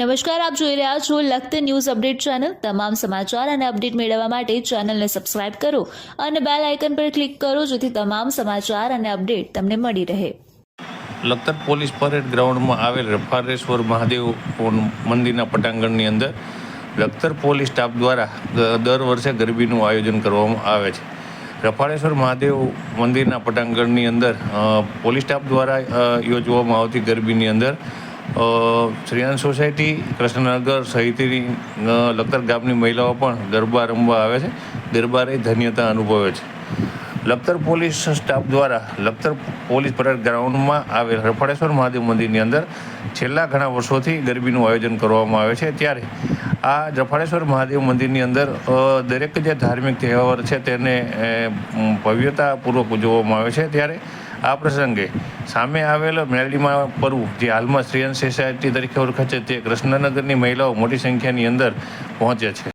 નમસ્કાર, આપ જોઈ રહ્યા છો લખત ન્યૂઝ અપડેટ ચેનલ. તમામ સમાચાર અને અપડેટ મેળવવા માટે ચેનલને સબસ્ક્રાઇબ કરો અને બેલ આઇકન પર ક્લિક કરો જેથી તમામ સમાચાર અને અપડેટ તમને મળી રહે. લખતર પોલીસ પરેડ ગ્રાઉન્ડમાં આવેલ રફારેશ્વર મહાદેવ મંદિરના પટાંગણની અંદર લખતર પોલીસ સ્ટાફ દ્વારા દર વર્ષે ગરબીનું આયોજન કરવામાં આવે છે. રફાળેશ્વર મહાદેવ મંદિરના પટાંગણની અંદર પોલીસ સ્ટાફ દ્વારા યોજવામાં આવતી ગરબીની અંદર શ્રીયાન સોસાયટી, કૃષ્ણનગર સહિતની લખતર ગામની મહિલાઓ પણ ગરબા રમવા આવે છે. ગરબા રહી ધન્યતા અનુભવે છે. લખતર પોલીસ સ્ટાફ દ્વારા લખતર પોલીસ પરેડ ગ્રાઉન્ડમાં આવેલ રફાળેશ્વર મહાદેવ મંદિરની અંદર છેલ્લા ઘણા વર્ષોથી ગરબીનું આયોજન કરવામાં આવે છે. ત્યારે આ જફાળેશ્વર મહાદેવ મંદિરની અંદર દરેક જે ધાર્મિક તહેવાર છે તેને ભવ્યતાપૂર્વક ઉજવવામાં આવે છે. ત્યારે આ પ્રસંગે સામે આવેલ મેળીમાં પર્વ જે હાલમાં શ્રીયન સોસાયટી તરીકે ઓળખાય છે, તે કૃષ્ણનગરની મહિલાઓ મોટી સંખ્યાની અંદર પહોંચે છે.